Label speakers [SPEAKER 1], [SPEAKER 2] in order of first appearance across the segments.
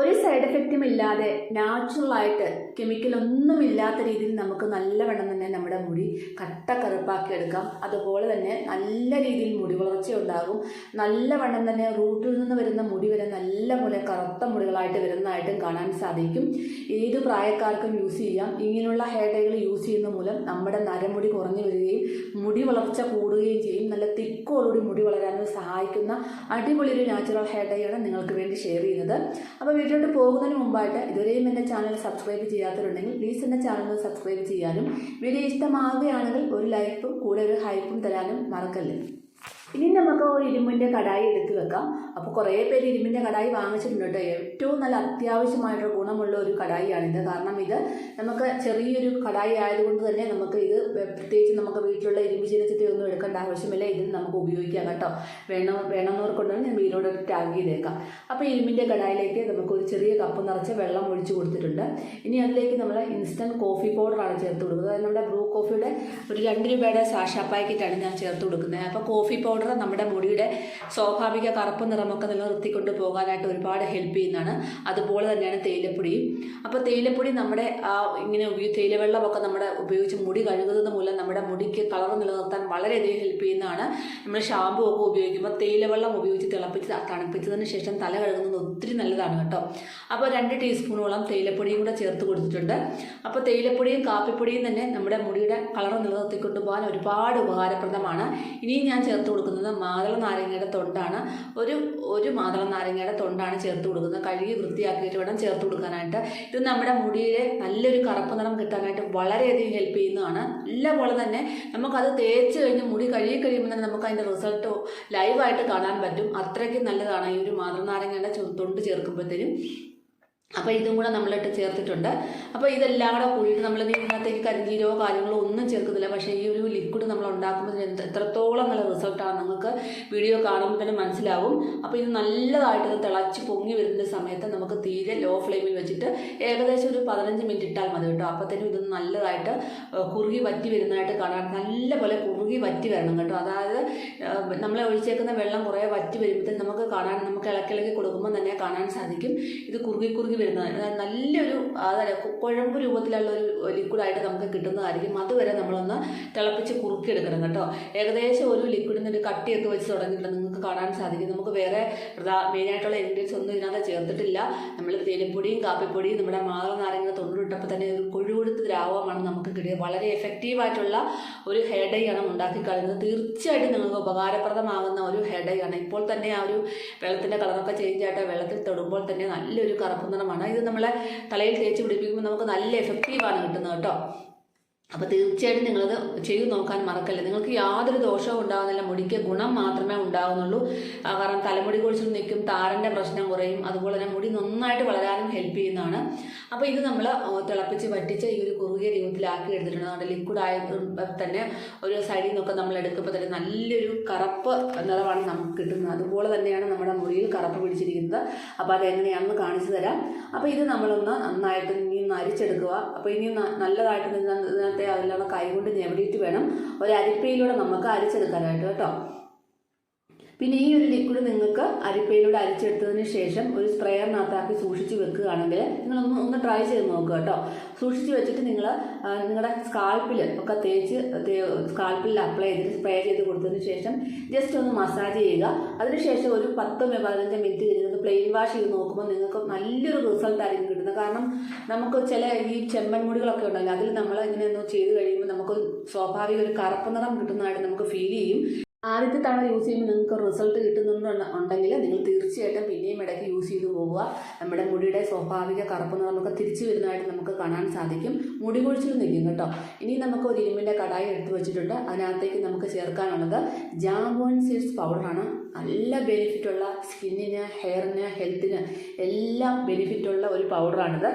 [SPEAKER 1] ഒരു സൈഡ് എഫക്റ്റും ഇല്ലാതെ നാച്ചുറലായിട്ട് കെമിക്കൽ ഒന്നും ഇല്ലാത്ത രീതിയിൽ നമുക്ക് നല്ലവണ്ണം തന്നെ നമ്മുടെ മുടി കട്ട കറുപ്പാക്കി എടുക്കാം. അതുപോലെ തന്നെ നല്ല രീതിയിൽ മുടി വളർച്ച ഉണ്ടാകും. നല്ലവണ്ണം തന്നെ റൂട്ടിൽ നിന്ന് വരുന്ന മുടി വരെ നല്ല നല്ലപോലെ കറുത്ത മുടികളായിട്ട് വരുന്നതായിട്ടും കാണാൻ സാധിക്കും. ഏത് പ്രായക്കാർക്കും യൂസ് ചെയ്യാം. ഇങ്ങനെയുള്ള ഹെയർ ഡൈകൾ യൂസ് ചെയ്യുന്ന മൂലം നമ്മുടെ നരമുടി കുറഞ്ഞു വരികയും മുടി വളർച്ച കൂടുകയും ചെയ്യും. നല്ല തിക്കോടുകൂടി മുടി വളരാനും സഹായിക്കുന്ന അടിപൊളി ഒരു നാച്ചുറൽ ഹെയർ ഡൈ ആണ് നിങ്ങൾക്ക് വേണ്ടി ഷെയർ ചെയ്യുന്നത്. അപ്പോൾ വീട്ടിലോട്ട് പോകുന്നതിന് മുമ്പായിട്ട് ഇതുവരെയും എന്റെ ചാനൽ സബ്സ്ക്രൈബ് ചെയ്യാത്തവരുണ്ടെങ്കിൽ പ്ലീസ് എന്റെ ചാനൽ സബ്സ്ക്രൈബ് ചെയ്യാനും. വീഡിയോ ഇഷ്ടമാവുകയാണെങ്കിൽ ഒരു ലൈക്കും കൂടെ ഒരു ഹൈപ്പും തരാനും മറക്കല്ലേ. ഇനി നമുക്ക് ഒരു ഇരുമ്പിന്റെ കടായി എടുത്ത് വെക്കാം. അപ്പോൾ കുറേ പേര് ഇരുമ്പിന്റെ കടായി വാങ്ങിച്ചിട്ടുണ്ട് കേട്ടോ. ഏറ്റവും നല്ല അത്യാവശ്യമായിട്ടുള്ള ഗുണമുള്ള ഒരു കടായിയാണിത് കാരണം ഇത് നമുക്ക് ചെറിയൊരു കടായി ആയതുകൊണ്ട് തന്നെ നമുക്ക് ഇത് പ്രത്യേകിച്ച് നമുക്ക് വീട്ടിലുള്ള ഇരുമ്പ് ഒന്നും എടുക്കേണ്ട ആവശ്യമില്ല. ഇത് നമുക്ക് ഉപയോഗിക്കാം കേട്ടോ. വേണം വേണമെന്നവർക്കുണ്ടെങ്കിൽ ഞാൻ വീടിനോട് ടാഗ് ചെയ്തേക്കാം. അപ്പോൾ ഇരുമ്പിന്റെ കടായിലേക്ക് നമുക്ക് ഒരു ചെറിയ കപ്പ് നിറച്ച് വെള്ളം ഒഴിച്ച് കൊടുത്തിട്ടുണ്ട്. ഇനി അതിലേക്ക് നമ്മൾ ഇൻസ്റ്റന്റ് കോഫി പൗഡറാണ് ചേർത്ത് കൊടുക്കുന്നത്. നമ്മുടെ ബ്രൂ കോഫിയുടെ ഒരു രണ്ട് രൂപയുടെ സാഷ പാക്കറ്റാണ് ഞാൻ ചേർത്ത് കൊടുക്കുന്നത്. അപ്പോൾ കോഫി പൗഡർ നമ്മുടെ മുടിയുടെ സ്വാഭാവിക കറുപ്പ് നിറമൊക്കെ നിലനിർത്തിക്കൊണ്ട് പോകാനായിട്ട് ഒരുപാട് ഹെൽപ്പ് ചെയ്യുന്നതാണ്. അതുപോലെ തന്നെയാണ് തേയിലപ്പൊടിയും. അപ്പോൾ തേയിലപ്പൊടി നമ്മുടെ ഇങ്ങനെ തേയിലവെള്ളമൊക്കെ നമ്മുടെ ഉപയോഗിച്ച് മുടി കഴുകുന്നത് മൂലം നമ്മുടെ മുടിക്ക് കളർ നിലനിർത്താൻ വളരെയധികം ഹെൽപ്പ് ചെയ്യുന്നതാണ്. നമ്മൾ ഷാമ്പു ഒക്കെ ഉപയോഗിക്കുമ്പോൾ തേയിലവെള്ളം ഉപയോഗിച്ച് തിളപ്പിച്ച് തണുപ്പിച്ചതിന് ശേഷം തല കഴുകുന്നത് ഒത്തിരി നല്ലതാണ് കേട്ടോ. അപ്പോൾ രണ്ട് ടീസ്പൂണോളം തേയിലപ്പൊടിയും കൂടെ ചേർത്ത് കൊടുത്തിട്ടുണ്ട്. അപ്പോൾ തേയിലപ്പൊടിയും കാപ്പിപ്പൊടിയും തന്നെ നമ്മുടെ മുടിയുടെ കളർ നിലനിർത്തിക്കൊണ്ട് പോകാൻ ഒരുപാട് ഉപകാരപ്രദമാണ്. ഇനിയും ഞാൻ ചേർത്ത് കൊടുക്കുന്നത് മാതള നാരങ്ങയുടെ തൊണ്ടാണ്. ഒരു ഒരു മാതള നാരങ്ങയുടെ തൊണ്ടാണ് ചേർത്ത് കൊടുക്കുന്നത്. കഴുകി വൃത്തിയാക്കിയിട്ട് വേണം ചേർത്ത് കൊടുക്കാനായിട്ട്. ഇത് നമ്മുടെ മുടിയിലെ നല്ലൊരു കറുപ്പ് നിറം കിട്ടാനായിട്ട് വളരെയധികം ഹെൽപ്പ് ചെയ്യുന്നതാണ്. നല്ലപോലെ തന്നെ നമുക്കത് തേച്ച് കഴിഞ്ഞ് മുടി കഴുകി കഴിയുമ്പോൾ തന്നെ നമുക്ക് അതിന്റെ റിസൾട്ട് ലൈവായിട്ട് കാണാൻ പറ്റും. അത്രയ്ക്ക് നല്ലതാണ് ഈ ഒരു മാതള നാരങ്ങയുടെ തൊണ്ട് ചേർക്കുമ്പോഴത്തേനും അപ്പോൾ ഇതും കൂടെ നമ്മളിട്ട് ചേർത്തിട്ടുണ്ട്. അപ്പോൾ ഇതെല്ലാം കൂടെ കൂടിയിട്ട് നമ്മൾ ഇതിനകത്തേക്ക് കരിഞ്ചീരോ കാര്യങ്ങളോ ഒന്നും ചേർക്കുന്നില്ല. പക്ഷേ ഈ ഒരു ലിക്വിഡ് നമ്മൾ ഉണ്ടാക്കുമ്പോൾ എത്രത്തോളം നല്ല റിസൾട്ടാണ് നിങ്ങൾക്ക് വീഡിയോ കാണുമ്പോൾ തന്നെ മനസ്സിലാവും. അപ്പോൾ ഇത് നല്ലതായിട്ട് തിളച്ച് പൊങ്ങി വരുന്ന സമയത്ത് നമുക്ക് തീരെ ലോ ഫ്ലെയിമിൽ വെച്ചിട്ട് ഏകദേശം ഒരു പതിനഞ്ച് മിനിറ്റ് ഇട്ടാൽ മതി കേട്ടോ. അപ്പോഴത്തേനും ഇത് നല്ലതായിട്ട് കുറുകി വറ്റി വരുന്നതായിട്ട് കാണാൻ നല്ലപോലെ കുറുകി വറ്റി വരണം കേട്ടോ. അതായത് നമ്മൾ ഒഴിച്ചേക്കുന്ന വെള്ളം കുറേ വറ്റി വരുമ്പോഴത്തേക്കും നമുക്ക് കാണാൻ നമുക്ക് ഇളക്കിളക്കി കൊടുക്കുമ്പോൾ തന്നെ കാണാൻ സാധിക്കും. ഇത് കുറുകി കുറുകി വരുന്നത്. അതായത് നല്ലൊരു കു- കുഴമ്പ് രൂപത്തിലുള്ള ഒരു ലിക്വിഡായിട്ട് നമുക്ക് കിട്ടുന്നതായിരിക്കും. അതുവരെ നമ്മളൊന്ന് തിളപ്പിച്ച് കുറുക്കിയെടുക്കണം കേട്ടോ. ഏകദേശം ഒരു ലിക്വിഡിന് ഒരു കട്ടിയൊക്കെ വെച്ച് തുടങ്ങിയിട്ടുണ്ട്. നിങ്ങൾക്ക് കാണാൻ സാധിക്കും. നമുക്ക് വേറെ മെയിനായിട്ടുള്ള ഇൻഗ്രീഡിയൻസ് ഒന്നും ഇതിനകത്ത് ചേർത്തിട്ടില്ല. നമ്മൾ തേനിപ്പൊടിയും കാപ്പിപ്പൊടിയും നമ്മുടെ മാതള നാരങ്ങ തൊണ്ടിട്ടപ്പോൾ തന്നെ ഒരു കൊഴുകൊടുത്ത് ദ്രാവകമാണ് നമുക്ക് കിട്ടിയത്. വളരെ എഫക്റ്റീവായിട്ടുള്ള ഒരു ഹെയർ ഡൈ ആണ് ഉണ്ടാക്കി കളയുന്നത് തീർച്ചയായിട്ടും നിങ്ങൾക്ക് ഉപകാരപ്രദമാകുന്ന ഒരു ഹെഡയാണ് ഇപ്പോൾ തന്നെ ആ ഒരു വെള്ളത്തിന്റെ കളറൊക്കെ ചേഞ്ച് ആയിട്ട് വെള്ളത്തിൽ തൊടുമ്പോൾ തന്നെ നല്ലൊരു കറുപ്പ് നിറമാണ്. ഇത് നമ്മളെ തലയിൽ തേച്ച് പിടിപ്പിക്കുമ്പോൾ നമുക്ക് നല്ല എഫക്റ്റീവാണ് കിട്ടുന്നത് കേട്ടോ. അപ്പോൾ തീർച്ചയായിട്ടും നിങ്ങളത് ചെയ്തു നോക്കാൻ മറക്കല്ല. നിങ്ങൾക്ക് യാതൊരു ദോഷവും ഉണ്ടാകുന്നില്ല. മുടിക്ക് ഗുണം മാത്രമേ ഉണ്ടാകുന്നുള്ളൂ കാരണം തലമുടി കൊഴിച്ചിൽ നിൽക്കും താരന്റെ പ്രശ്നം കുറയും അതുപോലെ തന്നെ മുടി നന്നായിട്ട് വളരാനും ഹെൽപ്പ് ചെയ്യുന്നതാണ്. അപ്പോൾ ഇത് നമ്മൾ തിളപ്പിച്ച് വറ്റിച്ച് ഈ ഒരു കുറുകിയ രൂപത്തിലാക്കി എടുത്തിട്ടുണ്ട്. നമ്മുടെ ലിക്വിഡ് ആയ തന്നെ ഒരു സൈഡിൽ നിന്നൊക്കെ നമ്മൾ എടുക്കുമ്പോൾ തന്നെ നല്ലൊരു കറുപ്പ് നിറമാണ് നമുക്ക് കിട്ടുന്നത്. അതുപോലെ തന്നെയാണ് നമ്മുടെ മുടിയിൽ കറുപ്പ് പിടിച്ചിരിക്കുന്നത്. അപ്പോൾ അതെങ്ങനെയാണെന്ന് കാണിച്ചു തരാം. അപ്പോൾ ഇത് നമ്മളൊന്ന് നന്നായിട്ട് ഒന്ന് അരിച്ചെടുക്കുക. അപ്പോൾ ഇനി ന- നല്ലതായിട്ട് ഇതിന- ഇതിനകത്തെ അതിലുള്ള കൈകൊണ്ട് ഞെവിടിയിട്ട് വേണം. ഒരു അരിപ്പയിലൂടെ നമുക്ക് അരിച്ചെടുക്കാനായിട്ട് കേട്ടോ. പിന്നെ ഈ ഒരു ലിക്വിഡ് നിങ്ങൾക്ക് അരിപ്പയിലൂടെ അരിച്ചെടുത്തതിന് ശേഷം ഒരു സ്പ്രേയറിനകത്താക്കി സൂക്ഷിച്ച് വെക്കുകയാണെങ്കിൽ നിങ്ങളൊന്ന് ഒന്ന് ട്രൈ ചെയ്ത് നോക്കുക കേട്ടോ. സൂക്ഷിച്ച് വെച്ചിട്ട് നിങ്ങൾ നിങ്ങളുടെ സ്കാൽപ്പിൽ ഒക്കെ തേച്ച് സ്കാൽപ്പിൽ അപ്ലൈ ചെയ്തിട്ട് സ്പ്രേ ചെയ്ത് കൊടുത്തതിന് ശേഷം ജസ്റ്റ് ഒന്ന് മസാജ് ചെയ്യുക. അതിനുശേഷം ഒരു പത്ത് പതിനഞ്ച് മിനിറ്റ് കഴിഞ്ഞ് പ്ലെയിൻ വാഷ് ചെയ്ത് നോക്കുമ്പോൾ നിങ്ങൾക്ക് നല്ലൊരു റിസൾട്ട് ആയിരിക്കും കിട്ടുന്നത്. കാരണം നമുക്ക് ചില ഈ ചെമ്മൻ മുടികളൊക്കെ ഉണ്ടല്ലോ അതിൽ നമ്മൾ ഇങ്ങനെ ഒന്ന് ചെയ്ത് കഴിയുമ്പോൾ നമുക്ക് സ്വാഭാവിക ഒരു കറുപ്പ് നിറം കിട്ടുന്നതായിട്ട് നമുക്ക് ഫീൽ ചെയ്യും. ആദ്യത്തെ തവണ യൂസ് ചെയ്യുമ്പോൾ നിങ്ങൾക്ക് റിസൾട്ട് കിട്ടുന്നുണ്ട് ഉണ്ടെങ്കിൽ നിങ്ങൾ തീർച്ചയായിട്ടും പിന്നെയും ഇടയ്ക്ക് യൂസ് ചെയ്തു പോവുക. നമ്മുടെ മുടിയുടെ സ്വാഭാവിക കറുപ്പ് നിറമൊക്കെ തിരിച്ചു വരുന്നതായിട്ട് നമുക്ക് കാണാൻ സാധിക്കും. മുടി കൊഴിച്ചിൽ നിൽക്കും കേട്ടോ. ഇനി നമുക്ക് ഒരു ഇരുമ്പിന്റെ കടായി എടുത്തു വെച്ചിട്ടുണ്ട്. അതിനകത്തേക്ക് നമുക്ക് ചേർക്കാനുള്ളത് ജാമ്പോൺ സീഡ്സ് പൗഡറാണ്. നല്ല ബെനിഫിറ്റുള്ള സ്കിന്നിന് ഹെയറിന് ഹെൽത്തിന് എല്ലാം ബെനിഫിറ്റുള്ള ഒരു പൗഡറാണിത്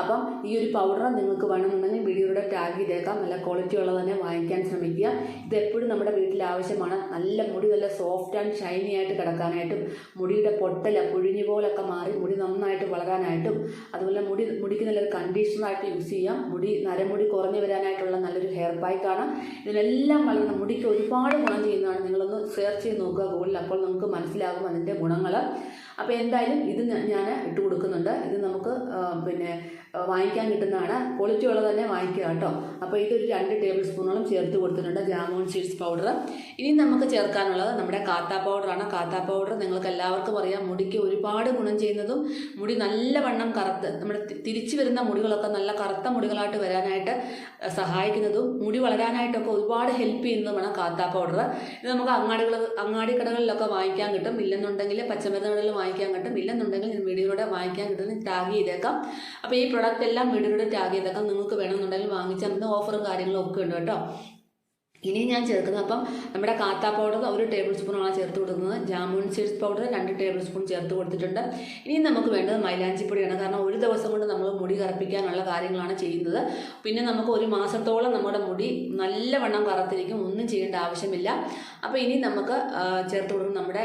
[SPEAKER 1] അപ്പം ഈ ഒരു പൗഡർ നിങ്ങൾക്ക് വേണമെന്നുണ്ടെങ്കിൽ വീഡിയോയുടെ ടാഗ് ചെയ്തേക്കാം നല്ല ക്വാളിറ്റി ഉള്ളത് തന്നെ വാങ്ങിക്കാൻ ശ്രമിക്കുക. ഇത് എപ്പോഴും നമ്മുടെ വീട്ടിൽ ആവശ്യമാണ്. നല്ല മുടി നല്ല സോഫ്റ്റ് ആൻഡ് ഷൈനി ആയിട്ട് കിടക്കാനായിട്ടും മുടിയുടെ പൊട്ടല പുഴിഞ്ഞു പോലൊക്കെ മാറി മുടി നന്നായിട്ട് വളരാനായിട്ടും അതുപോലെ മുടി മുടിക്ക് നല്ലൊരു കണ്ടീഷണറായിട്ട് യൂസ് ചെയ്യാം. മുടി നരമുടി കുറഞ്ഞു വരാനായിട്ടുള്ള നല്ലൊരു ഹെയർ പാക്കാണ് ഇതിനെല്ലാം വളരെ മുടിക്ക് ഒരുപാട് ഗുണം ചെയ്യുന്നതാണ്. നിങ്ങളൊന്ന് സെർച്ച് ചെയ്ത് നോക്കുക. ഗൂഗിളിൽ അപ്പോൾ നമുക്ക് മനസ്സിലാകും അതിന്റെ ഗുണങ്ങൾ. അപ്പോൾ എന്തായാലും ഇത് ഞാൻ ഇട്ട് കൊടുക്കുന്നുണ്ട്. ഇത് നമുക്ക് പിന്നെ വാങ്ങിക്കാൻ കിട്ടുന്നതാണ്. ക്വാളിറ്റി ഉള്ളത് തന്നെ വാങ്ങിക്കുക കേട്ടോ. അപ്പോൾ ഇതൊരു രണ്ട് ടേബിൾ സ്പൂണോളം ചേർത്ത് കൊടുത്തിട്ടുണ്ട് ജാമോൺ സീഡ്സ് പൗഡർ. ഇനി നമുക്ക് ചേർക്കാനുള്ളത് നമ്മുടെ കാത്ത പൗഡറാണ് കാത്ത പൗഡർ നിങ്ങൾക്ക് എല്ലാവർക്കും അറിയാം. മുടിക്ക് ഒരുപാട് ഗുണം ചെയ്യുന്നതും മുടി നല്ല വണ്ണം കറുത്ത് നമ്മുടെ തിരിച്ചു വരുന്ന മുടികളൊക്കെ നല്ല കറുത്ത മുടികളായിട്ട് വരാനായിട്ട് സഹായിക്കുന്നതും മുടി വളരാനായിട്ടൊക്കെ ഒരുപാട് ഹെൽപ്പ് ചെയ്യുന്നതുമാണ് കാത്ത പൗഡർ ഇത് നമുക്ക് അങ്ങാടികൾ അങ്ങാടി കടകളിലൊക്കെ വാങ്ങിക്കാൻ കിട്ടും. ഇല്ലെന്നുണ്ടെങ്കിൽ പച്ചമരുന്നുകളിൽ വാങ്ങിക്കാൻ കിട്ടും. ഇല്ലെന്നുണ്ടെങ്കിൽ ഞാൻ വീഡിയോയിലൂടെ വാങ്ങിക്കാൻ കിട്ടുന്ന ടാഗ് ചെയ്തേക്കാം. അപ്പോൾ ഈ പ്രൊഡക്റ്റ് എല്ലാം വീഡിയോയിലൂടെ ടാഗ് ചെയ്തേക്കാം. നിങ്ങൾക്ക് വേണമെന്നുണ്ടെങ്കിൽ വാങ്ങിച്ചാൽ ഓഫറും കാര്യങ്ങളും ഒക്കെ ഉണ്ട് കേട്ടോ. ഇനി ഞാൻ ചേർക്കുന്നത് അപ്പം നമ്മുടെ കാത്ത പൗഡർ ഒരു ടേബിൾ സ്പൂണാണ് ചേർത്ത് കൊടുക്കുന്നത്. ജാമുൻ സീഡ്സ് പൗഡർ രണ്ട് ടേബിൾ സ്പൂൺ ചേർത്ത് കൊടുത്തിട്ടുണ്ട്. ഇനി നമുക്ക് വേണ്ടത് മൈലാഞ്ചിപ്പൊടിയാണ് കാരണം ഒരു ദിവസം കൊണ്ട് നമ്മൾ മുടി കറുപ്പിക്കാനുള്ള കാര്യങ്ങളാണ് ചെയ്യുന്നത്. പിന്നെ നമുക്ക് ഒരു മാസത്തോളം നമ്മുടെ മുടി നല്ലവണ്ണം കറുത്തിരിക്കും. ഒന്നും ചെയ്യേണ്ട ആവശ്യമില്ല. അപ്പോൾ ഇനി നമുക്ക് ചേർത്ത് കൊടുക്കുന്നത് നമ്മുടെ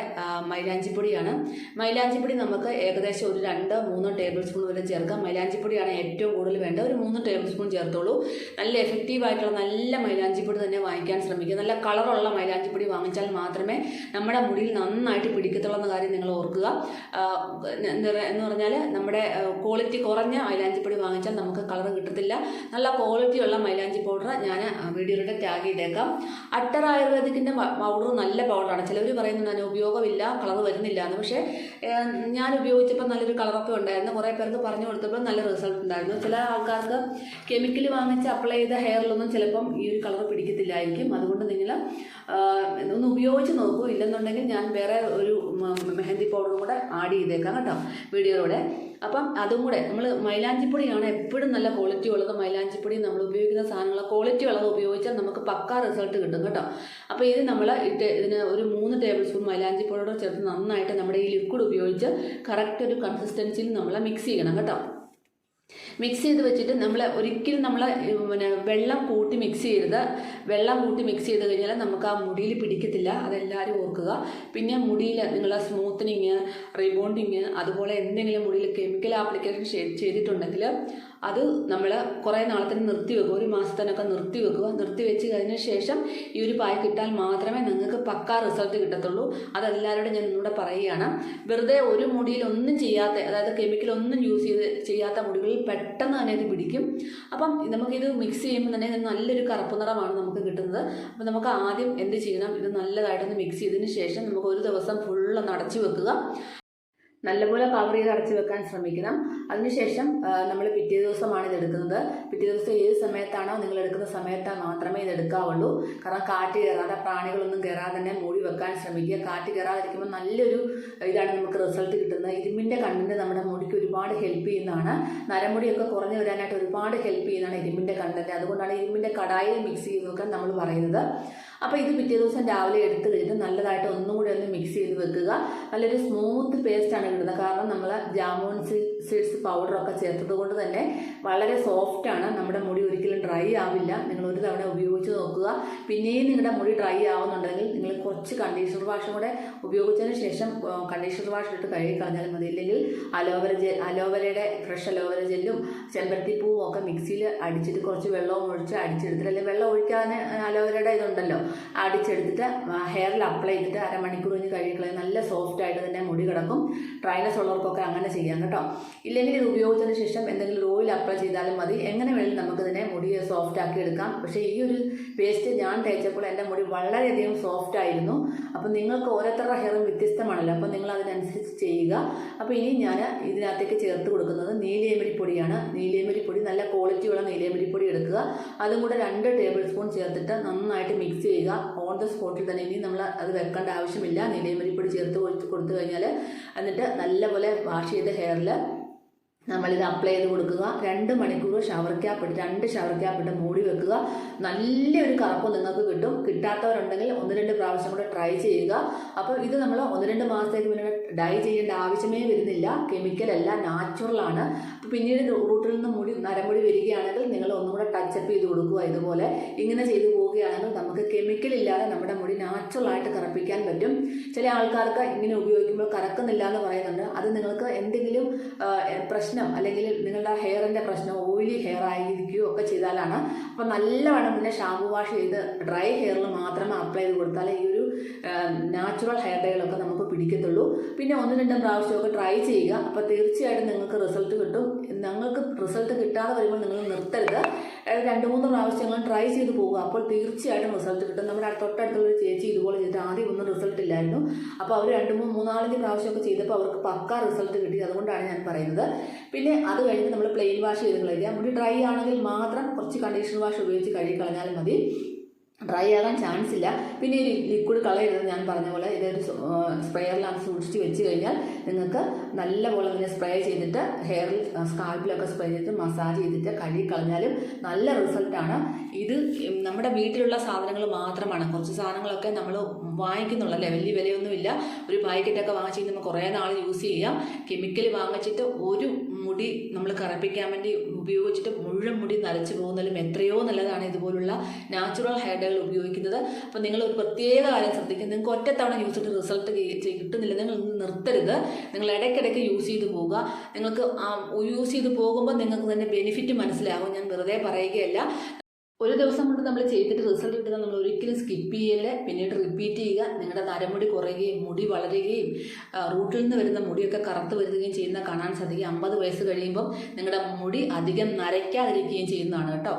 [SPEAKER 1] മൈലാഞ്ചിപ്പൊടിയാണ് മൈലാഞ്ചിപ്പൊടി നമുക്ക് ഏകദേശം ഒരു രണ്ട് മൂന്ന് ടേബിൾ സ്പൂൺ വരെ ചേർക്കാം. മൈലാഞ്ചിപ്പൊടിയാണ് ഏറ്റവും കൂടുതൽ വേണ്ടത്. ഒരു മൂന്ന് ടേബിൾ സ്പൂൺ ചേർത്തോളൂ. നല്ല എഫക്റ്റീവ് ആയിട്ടുള്ള നല്ല മൈലാഞ്ചിപ്പൊടി തന്നെ വാങ്ങിക്കാൻ ശ്രമിക്കുക. നല്ല കളറുള്ള മൈലാഞ്ചിപ്പൊടി വാങ്ങിച്ചാൽ മാത്രമേ നമ്മുടെ മുടിയിൽ നന്നായിട്ട് പിടിക്കത്തുള്ളൂ എന്ന കാര്യം നിങ്ങൾ ഓർക്കുക. എന്ന് പറഞ്ഞാൽ നമ്മുടെ ക്വാളിറ്റി കുറഞ്ഞ മൈലാഞ്ചിപ്പൊടി വാങ്ങിച്ചാൽ നമുക്ക് കളർ കിട്ടത്തില്ല. നല്ല ക്വാളിറ്റിയുള്ള മൈലാഞ്ചി പൗഡർ ഞാൻ വീഡിയോയുടെ ടാഗ് ചെയ്തേക്കാം അട്ടർ ആയുർവേദിക്കിന്റെ പൗഡർ നല്ല പൗഡറാണ് ചിലവർ പറയുന്നുണ്ട് അതിന് ഉപയോഗമില്ല കളർ വരുന്നില്ല എന്ന്. പക്ഷേ ഞാൻ ഉപയോഗിച്ചപ്പോൾ നല്ലൊരു കളറൊക്കെ ഉണ്ടായിരുന്നു. കുറേ പേർക്ക് പറഞ്ഞു കൊടുത്തപ്പോൾ നല്ല റിസൾട്ട് ഉണ്ടായിരുന്നു. ചില ആൾക്കാർക്ക് കെമിക്കൽ വാങ്ങിച്ച് അപ്ലൈ ചെയ്ത ഹെയറിലൊന്നും ചിലപ്പം ഈ ഒരു കളർ പിടിക്കത്തില്ലായിരിക്കും അതുകൊണ്ട് നിങ്ങൾ ഒന്ന് ഉപയോഗിച്ച് നോക്കൂ. ഇല്ലെന്നുണ്ടെങ്കിൽ ഞാൻ വേറെ ഒരു മെഹന്തി പൗഡറും കൂടെ ആഡ് ചെയ്തേക്കാം കേട്ടോ വീഡിയോയിലൂടെ. അപ്പം അതും കൂടെ നമ്മൾ മൈലാഞ്ചിപ്പൊടിയാണ് എപ്പോഴും നല്ല ക്വാളിറ്റി ഉള്ളത്. മൈലാഞ്ചിപ്പൊടി നമ്മൾ ഉപയോഗിക്കുന്ന സാധനങ്ങളെ ക്വാളിറ്റി ഉള്ളത് ഉപയോഗിച്ചാൽ നമുക്ക് പക്കാ റിസൾട്ട് കിട്ടും കേട്ടോ. അപ്പോൾ ഇത് നമ്മൾ ഇട്ട് ഇതിന് ഒരു മൂന്ന് ടേബിൾ സ്പൂൺ മൈലാഞ്ചിപ്പൊടിയോട് ചേർത്ത് നന്നായിട്ട് നമ്മുടെ ഈ ലിക്വിഡ് ഉപയോഗിച്ച് കറക്റ്റ് ഒരു കൺസിസ്റ്റൻസിയിൽ നമ്മൾ മിക്സ് ചെയ്യണം കേട്ടോ. മിക്സ് ചെയ്ത് വെച്ചിട്ട് നമ്മൾ ഒരിക്കലും നമ്മൾ പിന്നെ വെള്ളം കൂട്ടി മിക്സ് ചെയ്യരുത്. വെള്ളം കൂട്ടി മിക്സ് ചെയ്ത് കഴിഞ്ഞാൽ നമുക്ക് ആ മുടിയിൽ പിടിക്കത്തില്ല. അതെല്ലാവരും ഓർക്കുക. പിന്നെ മുടിയിൽ നിങ്ങൾ സ്മൂത്തനിങ് റിബോണ്ടിങ് അതുപോലെ എന്തെങ്കിലും മുടിയിൽ കെമിക്കൽ ആപ്ലിക്കേഷൻ ചെയ്തിട്ടുണ്ടെങ്കിൽ അത് നമ്മൾ കുറേ നാളത്തിന് നിർത്തി വെക്കുക ഒരു മാസത്തിനൊക്കെ നിർത്തി വെക്കുക. നിർത്തി വെച്ച് കഴിഞ്ഞ ശേഷം ഈ ഒരു പായ കിട്ടാൽ മാത്രമേ നിങ്ങൾക്ക് പക്കാ റിസൾട്ട് കിട്ടത്തുള്ളൂ. അതെല്ലാവരോടും ഞാൻ ഇന്നൂടെ പറയുകയാണ്. വെറുതെ ഒരു മുടിയിൽ ഒന്നും ചെയ്യാത്ത അതായത് കെമിക്കൽ ഒന്നും യൂസ് ചെയ്ത് ചെയ്യാത്ത മുടികളിൽ പെട്ടെന്ന് തന്നെ ഇത് പിടിക്കും. അപ്പം നമുക്കിത് മിക്സ് ചെയ്യുമ്പോൾ തന്നെ നല്ലൊരു കറുപ്പ് നിറമാണ് നമുക്ക് കിട്ടുന്നത്. അപ്പം നമുക്ക് ആദ്യം എന്ത് ചെയ്യണം? ഇത് നല്ലതായിട്ടൊന്ന് മിക്സ് ചെയ്തതിന് ശേഷം നമുക്ക് ഒരു ദിവസം ഫുള്ളൊന്ന് അടച്ചു വെക്കുക. നല്ലപോലെ കവർ ചെയ്ത് അടച്ചു വെക്കാൻ ശ്രമിക്കണം. അതിനുശേഷം നമ്മൾ പിറ്റേ ദിവസമാണ് ഇത് എടുക്കുന്നത്. പിറ്റേ ദിവസം ഏത് സമയത്താണോ നിങ്ങൾ എടുക്കുന്ന സമയത്ത് മാത്രമേ ഇത് എടുക്കാവുള്ളൂ. കാരണം കാറ്റ് കയറാതെ പ്രാണികളൊന്നും കയറാതെ തന്നെ മൂടി വെക്കാൻ ശ്രമിക്കുക. കാറ്റ് കയറാതിരിക്കുമ്പോൾ നല്ലൊരു ഇതാണ് നമുക്ക് റിസൾട്ട് കിട്ടുന്നത്. ഇരുമ്പിന്റെ കണ്ണിന്റെ നമ്മുടെ മുടിക്ക് ഒരുപാട് ഹെൽപ്പ് ചെയ്യുന്നതാണ്. നരമുടിയൊക്കെ കുറഞ്ഞു വരാനായിട്ട് ഒരുപാട് ഹെൽപ്പ് ചെയ്യുന്നതാണ് ഇരുമ്പിന്റെ കണ്ണിന്റെ അതുകൊണ്ടാണ് ഇരുമ്പിന്റെ കടായിൽ മിക്സ് വെക്കാൻ നമ്മൾ പറയുന്നത്. അപ്പോൾ ഇത് പിറ്റേ ദിവസം രാവിലെ എടുത്ത് കഴിഞ്ഞിട്ട് നല്ലതായിട്ട് ഒന്നും കൂടി ഒന്ന് മിക്സ് ചെയ്ത് വെക്കുക. നല്ലൊരു സ്മൂത്ത് പേസ്റ്റാണ് കിട്ടുന്നത് കാരണം നമ്മൾ ജാമൂൺ സീഡ്സ് പൗഡറൊക്കെ ചേർത്തത് കൊണ്ട് തന്നെ വളരെ സോഫ്റ്റാണ് നമ്മുടെ മുടി ഒരിക്കലും ഡ്രൈ ആവില്ല. നിങ്ങൾ ഒരു തവണ ഉപയോഗിച്ച് നോക്കുക. പിന്നെയും നിങ്ങളുടെ മുടി ഡ്രൈ ആവുന്നുണ്ടെങ്കിൽ നിങ്ങൾ കുറച്ച് കണ്ടീഷണർ വാഷും കൂടെ ഉപയോഗിച്ചതിന് ശേഷം കണ്ടീഷണർ വാഷ് ഇട്ട് കഴുകി കളഞ്ഞാൽ മതി. ഇല്ലെങ്കിൽ അലോവര ജെൽ അലോവേരയുടെ ഫ്രഷ് അലോവേര ജെല്ലും ചെമ്പരത്തി പൂവും ഒക്കെ മിക്സിയിൽ അടിച്ചിട്ട് കുറച്ച് വെള്ളവും ഒഴിച്ച് അടിച്ചെടുത്തിട്ട് അല്ലെങ്കിൽ വെള്ളം ഒഴിക്കാതെ അലോവരയുടെ ഇതുണ്ടല്ലോ അടിച്ചെടുത്തിട്ട് ഹെയറിൽ അപ്ലൈ ചെയ്തിട്ട് അരമണിക്കൂർ കഴിഞ്ഞ് കഴുകിക്കളയും. നല്ല സോഫ്റ്റ് ആയിട്ട് തന്നെ മുടി കിടക്കും. ഡ്രൈനസ് ഉള്ളവർക്കൊക്കെ അങ്ങനെ ചെയ്യാം കേട്ടോ. ഇല്ലെങ്കിൽ ഇത് ഉപയോഗിച്ചതിന് ശേഷം എന്തെങ്കിലും ഓയിൽ അപ്ലൈ ചെയ്താലും മതി. എങ്ങനെ വേണമെങ്കിലും നമുക്കിതിനെ മുടി സോഫ്റ്റ് ആക്കി എടുക്കാം. പക്ഷേ ഈ ഒരു പേസ്റ്റ് ഞാൻ തേച്ചപ്പോൾ എന്റെ മുടി വളരെയധികം സോഫ്റ്റ് ആയിരുന്നു. അപ്പോൾ നിങ്ങൾക്ക് ഓരോരുത്തരുടെ ഹെയറും വ്യത്യസ്തമാണല്ലോ. അപ്പോൾ നിങ്ങൾ അതിനനുസരിച്ച് ചെയ്യുക. അപ്പോൾ ഇനി ഞാൻ ഇതിനകത്തേക്ക് ചേർത്ത് കൊടുക്കുന്നത് നീലിയമരി പൊടിയാണ്. നീലിയമരി പൊടി നല്ല ക്വാളിറ്റിയുള്ള നീലിയമരി പൊടി എടുക്കുക. അതും കൂടെ രണ്ട് ടേബിൾ സ്പൂൺ ചേർത്തിട്ട് നന്നായിട്ട് മിക്സ് ചെയ്യുക ഓൺ ദ സ്പോട്ടിൽ തന്നെ ഇനി നമ്മൾ അത് വെക്കേണ്ട ആവശ്യമില്ല. നീലിയമരി പൊടി ചേർത്ത് കൊടുത്ത് കഴിഞ്ഞാൽ എന്നിട്ട് നല്ലപോലെ വാഷ് ചെയ്ത ഹെയറിൽ നമ്മളിത് അപ്ലൈ ചെയ്ത് കൊടുക്കുക. രണ്ട് മണിക്കൂർ ഷവർ ക്യാപ്പ് ഇട്ട് രണ്ട് ഷവർ ക്യാപ്പ് ഇട്ട് മൂടി വെക്കുക. നല്ലൊരു കറുപ്പ് നിങ്ങൾക്ക് കിട്ടും. കിട്ടാത്തവരുണ്ടെങ്കിൽ ഒന്ന് രണ്ട് പ്രാവശ്യം കൂടെ ട്രൈ ചെയ്യുക. അപ്പോൾ ഇത് നമ്മൾ ഒന്ന് രണ്ട് മാസത്തേക്ക് പിന്നെ ഡൈ ചെയ്യേണ്ട ആവശ്യമേ വരുന്നില്ല. കെമിക്കലല്ല നാച്ചുറലാണ് പിന്നീട് റൂട്ടിൽ നിന്ന് മുടി നരമുടി വരികയാണെങ്കിൽ നിങ്ങൾ ഒന്നും കൂടെ ടച്ചപ്പ് ചെയ്ത് കൊടുക്കുക. ഇതുപോലെ ഇങ്ങനെ ചെയ്തു പോവുകയാണെങ്കിൽ നമുക്ക് കെമിക്കൽ ഇല്ലാതെ നമ്മുടെ മുടി നാച്ചുറലായിട്ട് കറപ്പിക്കാൻ പറ്റും. ചില ആൾക്കാർക്ക് ഇങ്ങനെ ഉപയോഗിക്കുമ്പോൾ കറക്കുന്നില്ല എന്ന് പറയുന്നുണ്ട്. അത് നിങ്ങൾക്ക് എന്തെങ്കിലും പ്രശ്നം അല്ലെങ്കിൽ നിങ്ങളുടെ ഹെയറിന്റെ പ്രശ്നം ഓയിലി ഹെയർ ആയിരിക്കുകയോ ഒക്കെ ചെയ്താലാണ് അപ്പോൾ നല്ലവണ്ണം പിന്നെ ഷാമ്പു വാഷ് ചെയ്ത് ഡ്രൈ ഹെയറിൽ മാത്രമേ അപ്ലൈ ചെയ്ത് കൊടുത്താൽ ഈ ഒരു നാച്ചുറൽ ഹെയർ ഡേകളൊക്കെ നമുക്ക് പിടിക്കത്തുള്ളൂ പിന്നെ ഒന്ന് രണ്ടും പ്രാവശ്യമൊക്കെ ട്രൈ ചെയ്യുക. അപ്പോൾ തീർച്ചയായിട്ടും നിങ്ങൾക്ക് റിസൾട്ട് കിട്ടും. നിങ്ങൾക്ക് റിസൾട്ട് കിട്ടാതെ വരുമ്പോൾ നിങ്ങൾ നിർത്തരുത്. രണ്ട് മൂന്ന് പ്രാവശ്യങ്ങൾ ട്രൈ ചെയ്ത് പോകുക അപ്പോൾ തീർച്ചയായിട്ടും റിസൾട്ട് കിട്ടും. നമ്മുടെ തൊട്ടടുത്തുള്ള ചേച്ചി ഇതുപോലെ ചെയ്തിട്ട് ആദ്യം ഒന്നും റിസൾട്ട് ഇല്ലായിരുന്നു. അപ്പോൾ അവർ രണ്ട് മൂന്ന് മൂന്നാലഞ്ച് പ്രാവശ്യമൊക്കെ ചെയ്തപ്പോൾ അവർക്ക് പക്ക റിസൾട്ട് കിട്ടി. അതുകൊണ്ടാണ് ഞാൻ പറയുന്നത്. പിന്നെ അത് കഴിഞ്ഞ് നമ്മൾ പ്ലെയിൻ വാഷ് ചെയ്ത് കളയുക. മുടി ഡ്രൈ ആണെങ്കിൽ മാത്രം കുറച്ച് കണ്ടീഷണർ വാഷ് ഉപയോഗിച്ച് കഴുകി കളഞ്ഞാൽ മതി. ഡ്രൈ ആകാൻ ചാൻസ് ഇല്ല. പിന്നെ ഈ ലിക്വിഡ് കളയരുത് ഞാൻ പറഞ്ഞ പോലെ ഇതൊരു സ്പ്രേയറിലാണ് സൂക്ഷിച്ച് വെച്ച് കഴിഞ്ഞാൽ നിങ്ങൾക്ക് നല്ലപോലെ ഇങ്ങനെ സ്പ്രേ ചെയ്തിട്ട് ഹെയറിൽ സ്കാൽപ്പിലൊക്കെ സ്പ്രേ ചെയ്തിട്ട് മസാജ് ചെയ്തിട്ട് കഴുകി കളഞ്ഞാലും നല്ല റിസൾട്ടാണ് ഇത് നമ്മുടെ വീട്ടിലുള്ള സാധനങ്ങൾ മാത്രമാണ്. കുറച്ച് സാധനങ്ങളൊക്കെ നമ്മൾ വാങ്ങിക്കുന്നുള്ളല്ലേ വലിയ വിലയൊന്നുമില്ല ഒരു പാക്കറ്റൊക്കെ വാങ്ങിച്ച് നമ്മൾ കുറേ നാൾ യൂസ് ചെയ്യാം. കെമിക്കൽ വാങ്ങിച്ചിട്ട് ഒരു മുടി നമ്മൾ കറപ്പിക്കാൻ വേണ്ടി ഉപയോഗിച്ചിട്ട് മുഴുവൻ മുടി നരച്ചു പോകുന്നതിലും എത്രയോ നല്ലതാണ് ഇതുപോലുള്ള നാച്ചുറൽ ഹെയർ ഡൈകൾ ഉപയോഗിക്കുന്നത്. അപ്പോൾ നിങ്ങൾ ഒരു പ്രത്യേക കാര്യം ശ്രദ്ധിക്കുക. നിങ്ങൾക്ക് ഒറ്റത്തവണ യൂസ് ചെയ്തിട്ട് റിസൾട്ട് കിട്ടുന്നില്ല. നിങ്ങൾ നിർത്തരുത്. നിങ്ങൾ ഇടയ്ക്കിടയ്ക്ക് യൂസ് ചെയ്ത് പോവുക. നിങ്ങൾക്ക് യൂസ് ചെയ്ത് പോകുമ്പോൾ നിങ്ങൾക്ക് തന്നെ ബെനിഫിറ്റ് മനസ്സിലാകും ഞാൻ വെറുതെ പറയുകയല്ല. ഒരു ദിവസം കൊണ്ട് നമ്മൾ ചെയ്തിട്ട് റിസൾട്ട് കിട്ടുന്ന നമ്മൾ ഒരിക്കലും സ്കിപ്പ് ചെയ്യല്ല. പിന്നീട് റിപ്പീറ്റ് ചെയ്യുക. നിങ്ങളുടെ നരമുടി കുറയുകയും മുടി വളരുകയും റൂട്ടിൽ നിന്ന് വരുന്ന മുടിയൊക്കെ കറുത്ത് വരുകയും ചെയ്യുന്ന കാണാൻ സാധിക്കും. അമ്പത് വയസ്സ് കഴിയുമ്പം നിങ്ങളുടെ മുടി അധികം നരയ്ക്കാതിരിക്കുകയും ചെയ്യുന്നതാണ് കേട്ടോ.